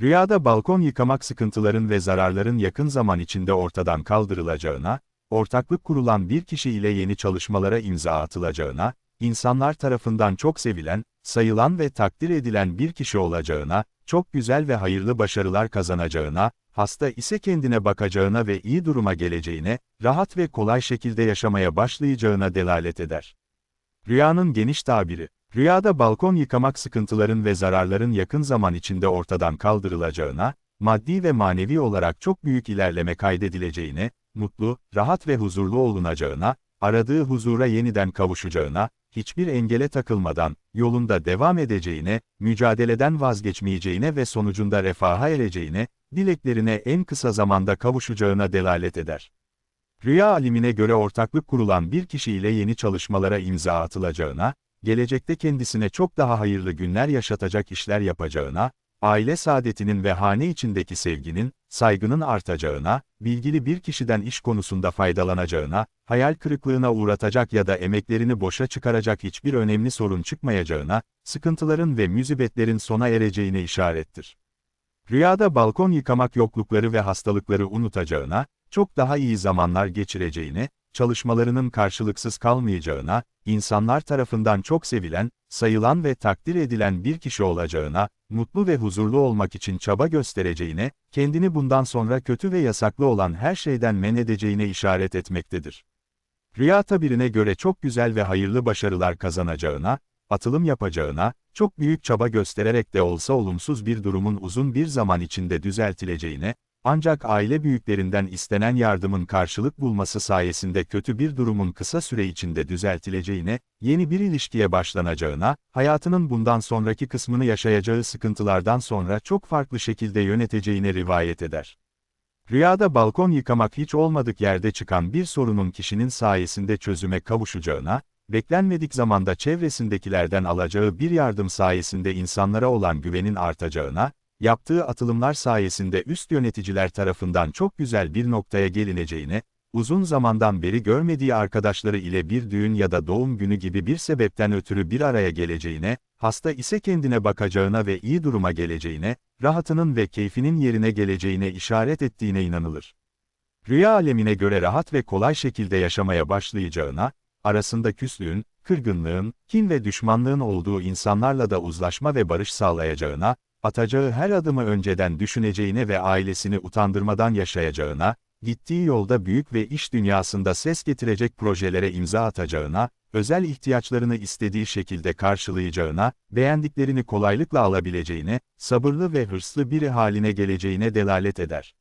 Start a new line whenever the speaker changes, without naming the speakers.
Rüyada balkon yıkamak sıkıntıların ve zararların yakın zaman içinde ortadan kaldırılacağına, ortaklık kurulan bir kişi ile yeni çalışmalara imza atılacağına, insanlar tarafından çok sevilen, sayılan ve takdir edilen bir kişi olacağına, çok güzel ve hayırlı başarılar kazanacağına, hasta ise kendine bakacağına ve iyi duruma geleceğine, rahat ve kolay şekilde yaşamaya başlayacağına delalet eder. Rüyanın geniş tabiri, rüyada balkon yıkamak sıkıntıların ve zararların yakın zaman içinde ortadan kaldırılacağına, maddi ve manevi olarak çok büyük ilerleme kaydedileceğine, mutlu, rahat ve huzurlu olunacağına, aradığı huzura yeniden kavuşacağına, hiçbir engele takılmadan, yolunda devam edeceğine, mücadeleden vazgeçmeyeceğine ve sonucunda refaha ereceğine, dileklerine en kısa zamanda kavuşacağına delalet eder. Rüya alimine göre ortaklık kurulan bir kişiyle yeni çalışmalara imza atılacağına, gelecekte kendisine çok daha hayırlı günler yaşatacak işler yapacağına, aile saadetinin ve hane içindeki sevginin, saygının artacağına, bilgili bir kişiden iş konusunda faydalanacağına, hayal kırıklığına uğratacak ya da emeklerini boşa çıkaracak hiçbir önemli sorun çıkmayacağına, sıkıntıların ve müzibetlerin sona ereceğine işarettir. Rüyada balkon yıkamak yoklukları ve hastalıkları unutacağına, çok daha iyi zamanlar geçireceğine, çalışmalarının karşılıksız kalmayacağına, insanlar tarafından çok sevilen, sayılan ve takdir edilen bir kişi olacağına, mutlu ve huzurlu olmak için çaba göstereceğine, kendini bundan sonra kötü ve yasaklı olan her şeyden men edeceğine işaret etmektedir. Rüya tabirine göre çok güzel ve hayırlı başarılar kazanacağına, atılım yapacağına, çok büyük çaba göstererek de olsa olumsuz bir durumun uzun bir zaman içinde düzeltileceğine, ancak aile büyüklerinden istenen yardımın karşılık bulması sayesinde kötü bir durumun kısa süre içinde düzeltileceğine, yeni bir ilişkiye başlanacağına, hayatının bundan sonraki kısmını yaşayacağı sıkıntılardan sonra çok farklı şekilde yöneteceğine rivayet eder. Rüyada balkon yıkamak hiç olmadık yerde çıkan bir sorunun kişinin sayesinde çözüme kavuşacağına, beklenmedik zamanda çevresindekilerden alacağı bir yardım sayesinde insanlara olan güvenin artacağına, yaptığı atılımlar sayesinde üst yöneticiler tarafından çok güzel bir noktaya gelineceğine, uzun zamandan beri görmediği arkadaşları ile bir düğün ya da doğum günü gibi bir sebepten ötürü bir araya geleceğine, hasta ise kendine bakacağına ve iyi duruma geleceğine, rahatının ve keyfinin yerine geleceğine işaret ettiğine inanılır. Rüya alemine göre rahat ve kolay şekilde yaşamaya başlayacağına, arasında küslüğün, kırgınlığın, kin ve düşmanlığın olduğu insanlarla da uzlaşma ve barış sağlayacağına, atacağı her adımı önceden düşüneceğine ve ailesini utandırmadan yaşayacağına, gittiği yolda büyük ve iş dünyasında ses getirecek projelere imza atacağına, özel ihtiyaçlarını istediği şekilde karşılayacağına, beğendiklerini kolaylıkla alabileceğine, sabırlı ve hırslı biri haline geleceğine delalet eder.